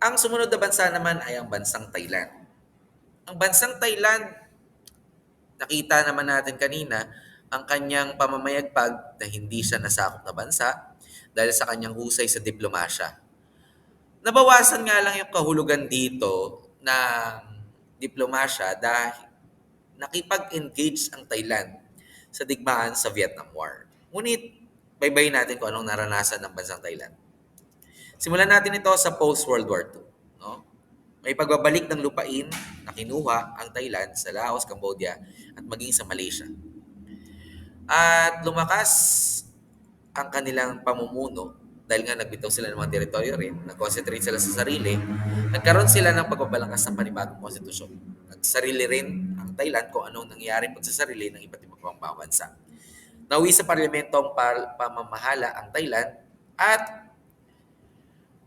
Ang sumunod na bansa naman ay ang bansang Thailand. Ang bansang Thailand, nakita naman natin kanina, ang kanyang pamamayagpag na hindi siya nasakop na bansa dahil sa kanyang husay sa diplomasya. Nabawasan nga lang yung kahulugan dito ng diplomasya dahil nakipag-engage ang Thailand sa digmaan sa Vietnam War. Ngunit, baybayin natin kung anong naranasan ng bansang Thailand. Simulan natin ito sa post-World War II. No? May pagbabalik ng lupain na kinuha ang Thailand sa Laos, Cambodia at maging sa Malaysia. At lumakas ang kanilang pamumuno dahil nga nagbitaw sila ng mga teritoryo rin, nag-concentrate sila sa sarili, nagkaroon sila ng pagbabalangkas ng panibagong konstitusyon. Nagsarili rin ang Thailand kung anong nangyari pag sa sarili ng iba't ibang mga bansa. Nauwi sa parlamento pamamahala ang Thailand at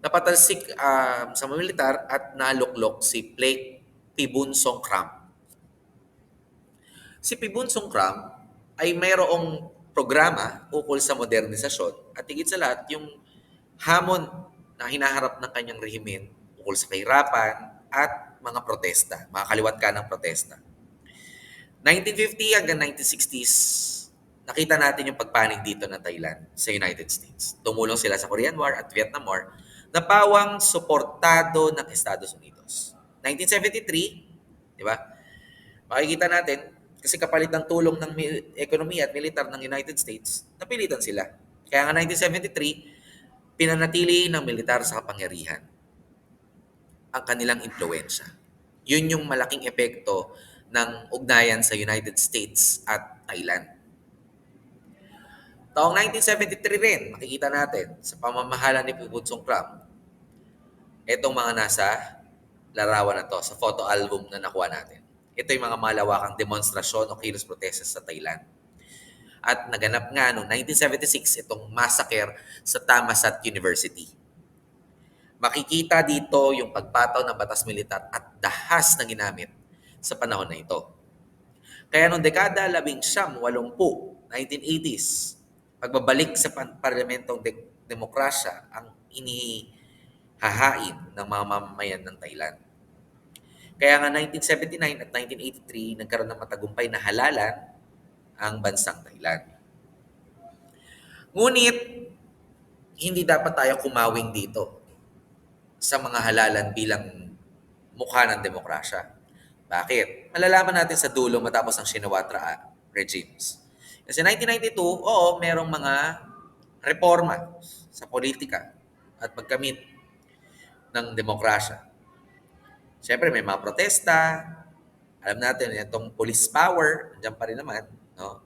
napatalsik um, sa militar at naluklok si Plek Pibun Songkram. Si Pibun Songkram ay mayroong programa ukol sa modernisasyon at higit sa lahat yung hamon na hinaharap ng kanyang rehimen ukol sa kahirapan at mga protesta, mga kaliwat ka ng protesta. 1950 hanggang 1960s, nakita natin yung pagpanig dito ng Thailand sa United States. Tumulong sila sa Korean War at Vietnam War na pawang suportado ng Estados Unidos. 1973, di ba? Makikita natin, kasi kapalit ng tulong ng ekonomiya at militar ng United States, napilitan sila. Kaya nga 1973, pinanatili ng militar sa kapangyarihan ang kanilang impluensya. Yun yung malaking epekto ng ugnayan sa United States at Thailand. Taong 1973 rin, makikita natin sa pamamahala ni Pibut Songkram, itong mga nasa larawan na to, sa photo album na nakuha natin. Ito yung mga malawakang demonstrasyon o kilos protestas sa Thailand. At naganap nga noong 1976 itong massacre sa Thammasat University. Makikita dito yung pagpataw ng batas militar at dahas na ginamit sa panahon na ito. Kaya noong dekada 1980, 1980s, pagbabalik sa parlamentong de- demokrasya ang inihahain ng mamamayan ng Thailand. Kaya nga 1979 at 1983, nagkaroon ng matagumpay na halalan ang bansang Thailand. Ngunit, hindi dapat tayo kumawing dito sa mga halalan bilang mukha ng demokrasya. Bakit? Malalaman natin sa dulo matapos ang Shinawatra regimes. Kasi 1992, oo, merong mga reforma sa politika at pagkamit ng demokrasya. Siyempre, may mga protesta. Alam natin, itong police power, andyan pa rin naman. No?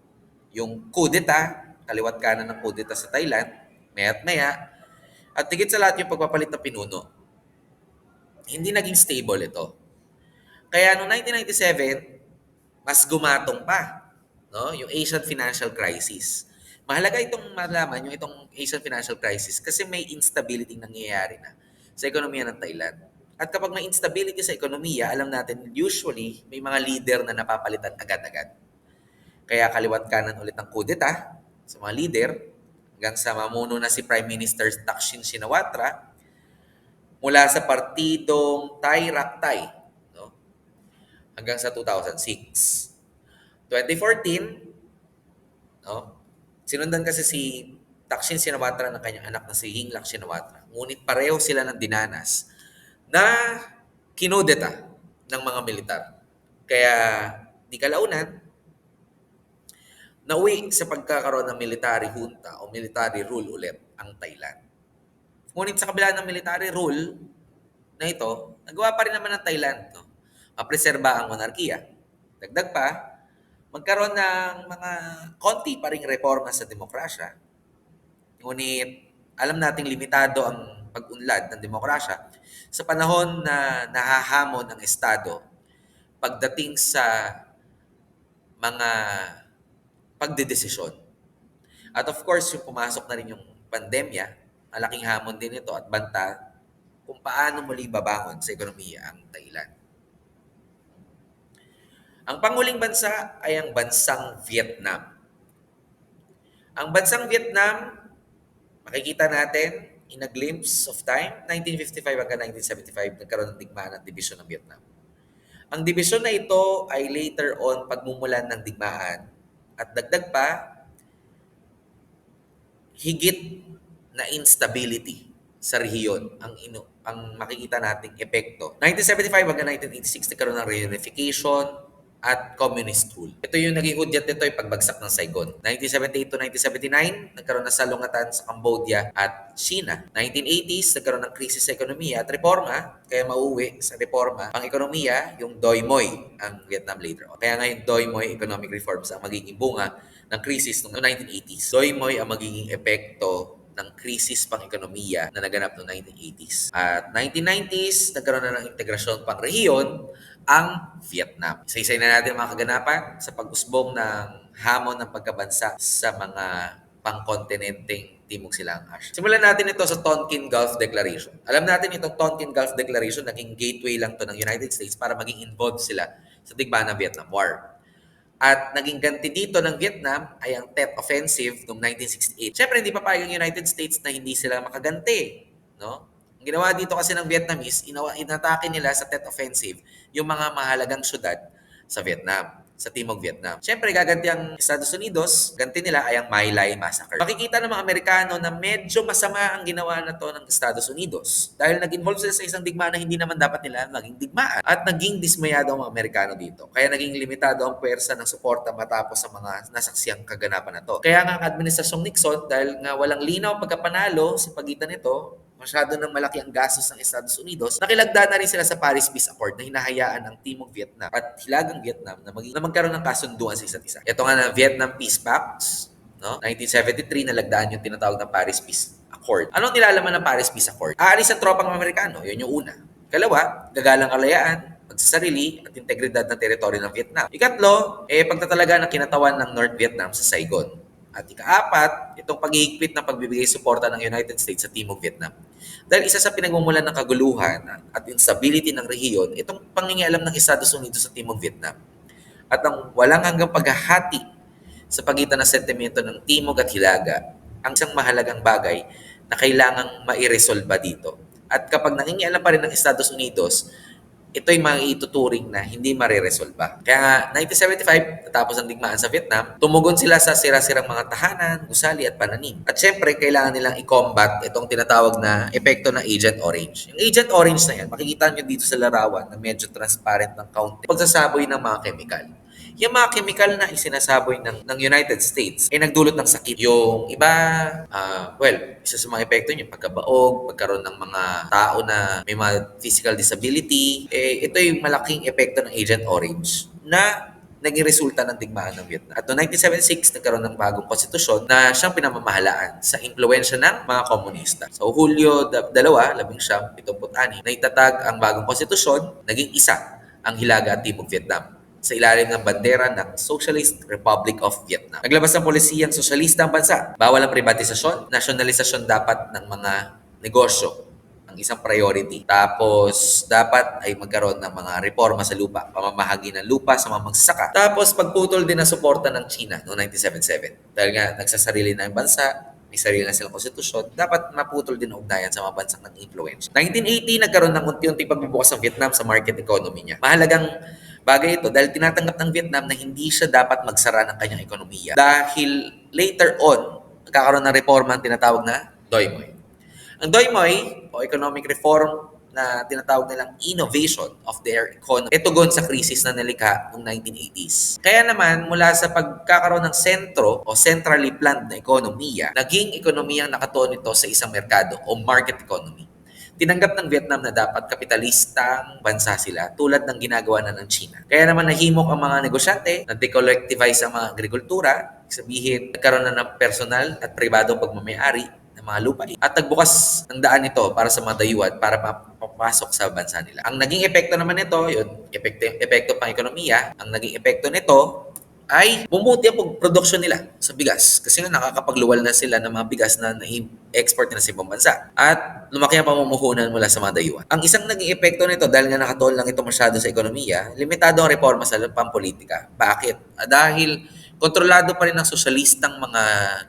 Yung kudeta, kaliwat kanan ng kudeta sa Thailand, maya't maya. At higit sa lahat yung pagpapalit ng pinuno. Hindi naging stable ito. Kaya noong 1997, mas gumatong pa no? yung Asian financial crisis. Mahalaga itong malaman yung itong Asian financial crisis kasi may instability nangyayari na sa ekonomiya ng Thailand. At kapag may instability sa ekonomiya, alam natin usually may mga leader na napapalitan agad-agad. Kaya kaliwat kanan ulit ng kudeta sa mga leader hanggang sa mamuno na si Prime Minister Thaksin Shinawatra mula sa partidong Thai Raktai no? hanggang sa 2006. 2014, no? sinundan kasi si Thaksin Shinawatra ng kanyang anak na si Yingluck Shinawatra. Ngunit pareho sila ng dinanas na kinudeta ng mga militar. Kaya di kalaunan, nauwi sa pagkakaroon ng military junta o military rule ulit ang Thailand. Ngunit sa kabila ng military rule na ito, nagawa pa rin naman ng Thailand no? mapreserba ang monarkiya. Dagdag pa, magkaroon ng mga konti pa ring reforma sa demokrasya. Ngunit alam nating limitado ang pag-unlad ng demokrasya sa panahon na nahahamon ang Estado pagdating sa mga pagdedesisyon. At of course, yung pumasok na rin yung pandemya, malaking hamon din ito at banta kung paano muli babangon sa ekonomiya ang Thailand. Ang panguling bansa ay ang bansang Vietnam. Ang bansang Vietnam, makikita natin, in a glimpse of time, 1955 hanggang 1975, nagkaroon ng digmaan at division ng Vietnam. Ang division na ito ay later on pagmumulan ng digmaan at dagdag pa, higit na instability sa rehiyon ang ino, ang makikita nating epekto. 1975 hanggang 1986 nagkaroon ng reunification at communist rule. Ito yung naging hudyat nito ay pagbagsak ng Saigon. 1978 to 1979, nagkaroon ng salungatan sa Cambodia at China. 1980s, nagkaroon ng krisis sa ekonomiya at reforma, kaya mauwi sa reforma ang ekonomiya, yung Doi Moi ang Vietnam later on. Kaya ngayon Doi Moi economic reforms ang magiging bunga ng krisis noong 1980s. Doi Moi ang magiging epekto ng krisis pang ekonomiya na naganap noong 1980s. At 1990s, nagkaroon na ng integrasyon pang rehiyon ang Vietnam. Isa-isay na natin mga kaganapan sa pag-usbong ng hamon ng pagkabansa sa mga pangkontinenteng Timog Silang Asya. Simulan natin ito sa Tonkin Gulf Declaration. Alam natin itong Tonkin Gulf Declaration, naging gateway lang to ng United States para maging involved sila sa digmaan ng Vietnam War. At naging ganti dito ng Vietnam ay ang Tet Offensive noong 1968. Siyempre, hindi papayag ang United States na hindi sila makaganti. No? Ang ginawa dito kasi ng Vietnamese, inatake nila sa Tet Offensive yung mga mahalagang syudad sa Vietnam sa Timog Vietnam. Siyempre, gaganti ang Estados Unidos, ganti nila ay ang My Lai Massacre. Makikita ng mga Amerikano na medyo masama ang ginawa na to ng Estados Unidos dahil nag-involve sila sa isang digmaan na hindi naman dapat nila maging digmaan. At naging dismayado ang mga Amerikano dito. Kaya naging limitado ang pwersa ng suporta matapos sa mga nasaksiyang kaganapan na to. Kaya nga ang administrasyong Nixon, dahil nga walang linaw pagkapanalo sa pagitan nito, masyado ng malaki ang gastos ng Estados Unidos, nakilagda na rin sila sa Paris Peace Accord na hinahayaan ng Timog Vietnam at Hilagang Vietnam na, maging, na magkaroon ng kasunduan sa isa't isa. Ito nga na Vietnam Peace Pact, no? 1973 nalagdaan yung tinatawag na Paris Peace Accord. Anong nilalaman ng Paris Peace Accord? Aalis ang tropang Amerikano, yun yung una. Kalawa, gagalang kalayaan, pagsasarili at integridad ng teritoryo ng Vietnam. Ikatlo, eh, pagtatalaga ng kinatawan ng North Vietnam sa Saigon. At ikaapat, itong paghihigpit ng pagbibigay suporta ng United States sa Timog Vietnam. Dahil isa sa pinagmumulan ng kaguluhan at instability ng rehiyon, itong pangingialam ng Estados Unidos sa Timog Vietnam. At ang walang hanggang paghahati sa pagitan ng sentimento ng Timog at Hilaga, ang isang mahalagang bagay na kailangang mairesolba dito. At kapag nangingialam pa rin ng Estados Unidos, ito'y maituturing na hindi mariresolba. Kaya nga, 1975, natapos ang digmaan sa Vietnam, tumugon sila sa sira-sirang mga tahanan, gusali at pananim. At syempre, kailangan nilang i-combat itong tinatawag na epekto ng Agent Orange. Yung Agent Orange na yan, makikita nyo dito sa larawan na medyo transparent ng kaunti. Pagsasaboy ng mga chemical yung mga chemical na isinasaboy ng, ng United States ay nagdulot ng sakit. Yung iba, ah, well, isa sa mga epekto niya, pagkabaog, pagkaroon ng mga tao na may mga physical disability, eh, ito yung malaking epekto ng Agent Orange na naging resulta ng digmaan ng Vietnam. At noong 1976, nagkaroon ng bagong konstitusyon na siyang pinamamahalaan sa impluensya ng mga komunista. So, Hulyo 2, 1976, na itatag ang bagong konstitusyon, naging isa ang Hilaga at Timog Vietnam sa ilalim ng bandera ng Socialist Republic of Vietnam. Naglabas ng polisiyang sosyalista ang bansa. Bawal ang privatisasyon, nasyonalisasyon dapat ng mga negosyo ang isang priority. Tapos, dapat ay magkaroon ng mga reforma sa lupa, pamamahagi ng lupa sa mga magsasaka. Tapos, pagputol din ng suporta ng China noong 1977. Dahil nga, nagsasarili na yung bansa, may sarili na silang konstitusyon, dapat maputol din ang ugnayan sa mga bansang ng influence. 1980, nagkaroon ng unti-unti pagbubukas ng Vietnam sa market economy niya. Mahalagang bagay ito dahil tinatanggap ng Vietnam na hindi siya dapat magsara ng kanyang ekonomiya. Dahil later on, nagkakaroon ng reforma ang tinatawag na Doi Moi. Ang Doi Moi o economic reform na tinatawag nilang innovation of their economy. Ito gon sa krisis na nalikha noong 1980s. Kaya naman, mula sa pagkakaroon ng sentro o centrally planned na ekonomiya, naging ekonomiyang nakatuon ito sa isang merkado o market economy tinanggap ng Vietnam na dapat kapitalistang bansa sila tulad ng ginagawa na ng China. Kaya naman nahimok ang mga negosyante na decollectivize ang mga agrikultura, sabihin nagkaroon na ng personal at pribadong pagmamayari ng mga lupa at nagbukas ng daan ito para sa mga dayuhan para papasok sa bansa nila. Ang naging epekto naman nito, yun, epekto, epekto pang ekonomiya, ang naging epekto nito ay bumuti ang produksyon nila sa bigas. Kasi nga nakakapagluwal na sila ng mga bigas na na-export nila sa ibang bansa. At lumaki ang pamumuhunan mula sa mga dayuhan. Ang isang naging epekto nito, dahil nga nakatuon lang ito masyado sa ekonomiya, limitado ang reforma sa pampolitika. Bakit? Ah, Dahil kontrolado pa rin ng sosyalistang mga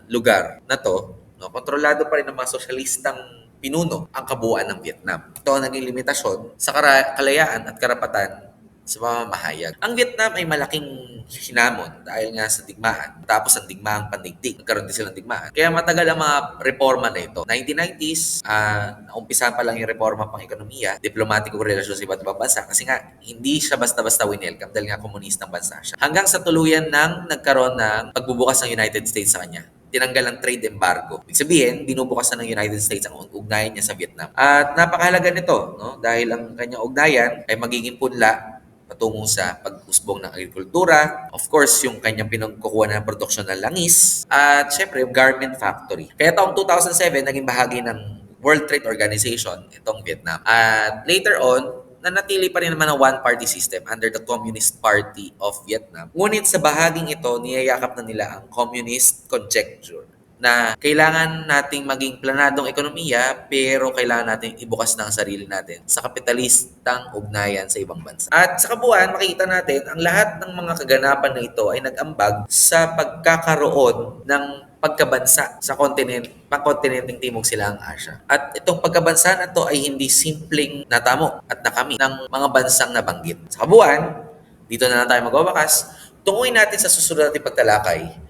lugar na to, no? kontrolado pa rin ng mga sosyalistang pinuno ang kabuuan ng Vietnam. Ito ang naging limitasyon sa kalayaan at karapatan sa mamamahayag. Ang Vietnam ay malaking hinamon dahil nga sa digmaan. Tapos ang digmaang pandigdig. Nagkaroon din silang digmaan. Kaya matagal ang mga reforma na ito. 1990s, ah naumpisa pa lang yung reforma pang ekonomiya, diplomatiko relasyon sa iba't ibang bansa kasi nga hindi siya basta-basta winelcome dahil nga komunistang bansa siya. Hanggang sa tuluyan ng nagkaroon ng pagbubukas ng United States sa kanya tinanggal ang trade embargo. Ibig sabihin, binubukas na ng United States ang ugnayan niya sa Vietnam. At napakahalaga nito, no? dahil ang kanyang ugnayan ay magiging punla patungo sa pag-usbong ng agrikultura, of course, yung kanyang pinagkukuha ng produksyon ng langis, at syempre, yung garment factory. Kaya taong 2007, naging bahagi ng World Trade Organization, itong Vietnam. At later on, nanatili pa rin naman ang one-party system under the Communist Party of Vietnam. Ngunit sa bahaging ito, niyayakap na nila ang communist conjecture na kailangan nating maging planadong ekonomiya pero kailangan nating ibukas ang sarili natin sa kapitalistang ugnayan sa ibang bansa. At sa kabuuan, makikita natin ang lahat ng mga kaganapan na ito ay nag-ambag sa pagkakaroon ng pagkabansa sa kontinent, pangkontinenteng Timog Silangang Asya. At itong pagkabansa na to ay hindi simpleng natamo at nakami ng mga bansang nabanggit. Sa kabuuan, dito na lang tayo magwawakas. Tunguin natin sa susunod nating pagtalakay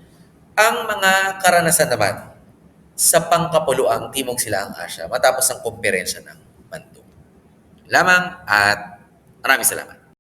ang mga karanasan naman sa pangkapuluang Timog Silangang Asya matapos ang kumperensya ng Bandung. Lamang at maraming salamat.